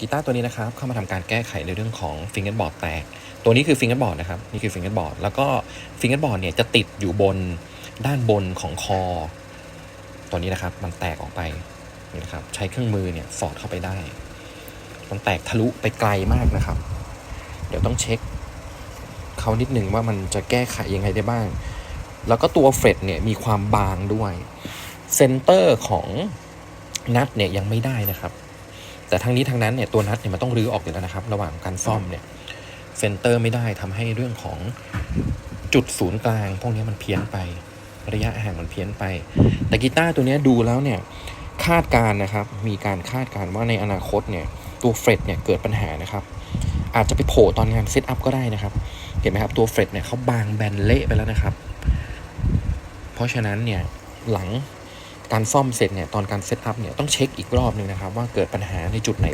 กีตาร์ตัวนี้นะครับเข้ามาทำการแก้ไขในเรื่องของฟิงเกอร์บอร์ดแตก ตัวนี้คือฟิงเกอร์บอร์ดนะครับนี่คือฟิงเกอร์บอร์ดแล้วก็ฟิงเกอร์บอร์ดเนี่ยจะติดอยู่บนด้านบนของคอ ตัวนี้นะครับมันแตกออกไปนี่นะครับใช้เครื่องมือเนี่ยสอดเข้าไปได้ มันแตกทะลุไปไกลมากนะครับ เดี๋ยวต้องเช็คเขานิดหนึ่งว่ามันจะแก้ไขยังไงได้บ้าง แล้วก็ตัวเฟรดเนี่ยมีความบางด้วยเซนเตอร์ของนัดเนี่ยยังไม่ได้นะครับ แต่ทั้งนี้ทั้งนั้นเนี่ยตัวนัดเนี่ยมันต้องรื้อออกอยู่แล้วนะครับ ระหว่างการซ่อมเนี่ยเซนเตอร์ไม่ได้ทำให้เรื่องของจุดศูนย์กลาง พวกนี้มันเพี้ยนไประยะห่างมันเพี้ยนไป แต่กีตาร์ตัวนี้ดูแล้วเนี่ยคาดการนะครับ มีการคาดการว่าในอนาคตเนี่ยตัวเฟรดเนี่ยเกิดปัญหานะครับ อาจจะไปโผล่ตอนงานเซตอัพก็ได้นะครับ เห็นไหมครับตัวเฟรดเนี่ยเขาบางแบนเละไปแล้วนะครับ เพราะฉะนั้นเนี่ยหลัง การซ่อมเสร็จเนี่ยตอนการเซตอัพเนี่ยต้องเช็คอีกรอบหนึ่งนะครับว่าเกิดปัญหาในจุดไหน